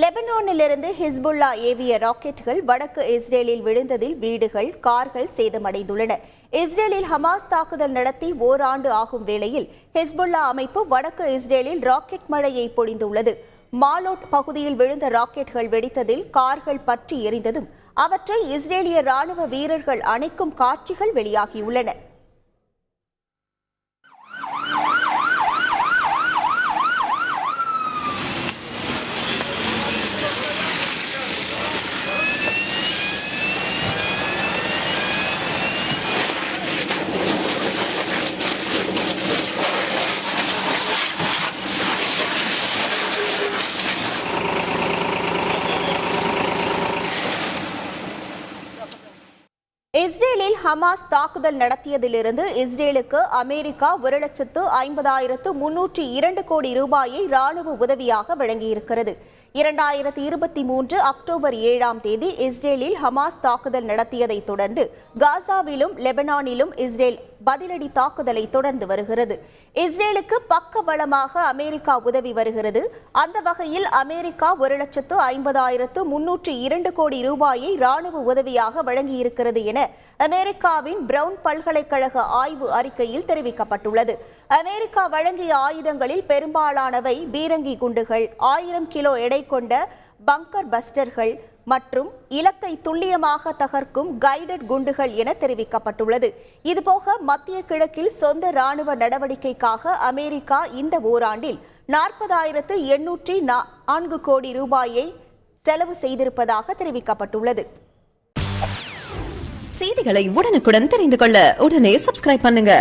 லெபனானிலிருந்து Hezbollah ஏவிய ராக்கெட்டுகள் வடக்கு இஸ்ரேலில் விழுந்ததில் வீடுகள் கார்கள் சேதமடைந்துள்ளன. இஸ்ரேலில் ஹமாஸ் தாக்குதல் நடத்தி ஓராண்டு ஆகும் வேளையில் ஹிஸ்புல்லா அமைப்பு வடக்கு இஸ்ரேலில் ராக்கெட் மழையை பொழிந்துள்ளது. மாலோட் பகுதியில் விழுந்த ராக்கெட்டுகள் வெடித்ததில் கார்கள் பற்றி எரிந்ததும் அவற்றை இஸ்ரேலிய ராணுவ வீரர்கள் அணைக்கும் காட்சிகள் வெளியாகியுள்ளன. இஸ்ரேலில் ஹமாஸ் தாக்குதல் நடத்தியதிலிருந்து இஸ்ரேலுக்கு அமெரிக்கா ஒரு லட்சத்து ஐம்பதாயிரத்து முன்னூற்றி இரண்டு கோடி ரூபாயை ராணுவ உதவியாக வழங்கியிருக்கிறது. இரண்டாயிரத்தி இருபத்தி மூன்று அக்டோபர் ஏழாம் தேதி இஸ்ரேலில் ஹமாஸ் தாக்குதல் நடத்தியதைத் தொடர்ந்து காசாவிலும் லெபனானிலும் இஸ்ரேல் பதிலடி தாக்குதலை தொடர்ந்து வருகிறது. இஸ்ரேலுக்கு பக்க பலமாக அமெரிக்கா உதவி வருகிறது. அந்த வகையில் அமெரிக்கா ஒரு லட்சத்து ஐம்பதாயிரத்து முன்னூற்றி இரண்டு கோடி ரூபாயை ராணுவ உதவியாக வழங்கியிருக்கிறது என அமெரிக்காவின் பிரவுன் பல்கலைக்கழக ஆய்வு அறிக்கையில் தெரிவிக்கப்பட்டுள்ளது. அமெரிக்கா வழங்கிய ஆயுதங்களில் பெரும்பாலானவை பீரங்கி குண்டுகள் ஆயிரம் கிலோ எடை மேற்கொண்ட பங்கர் பஸ்டர்கள் மற்றும் இலக்கை துல்லியமாக தகர்க்கும் கைடட் குண்டுகள் என தெரிவிக்கப்பட்டுள்ளது. இதுபோக மத்திய கிழக்கில் சொந்த ராணுவ நடவடிக்கைக்காக அமெரிக்கா இந்த ஓராண்டில் நாற்பதாயிரத்து எண்ணூற்றி நான்கு கோடி ரூபாயை செலவு செய்திருப்பதாக தெரிவிக்கப்பட்டுள்ளது. செய்திகளை உடனுக்குடன் தெரிந்து கொள்ள உடனே சப்ஸ்கிரைப் பண்ணுங்க.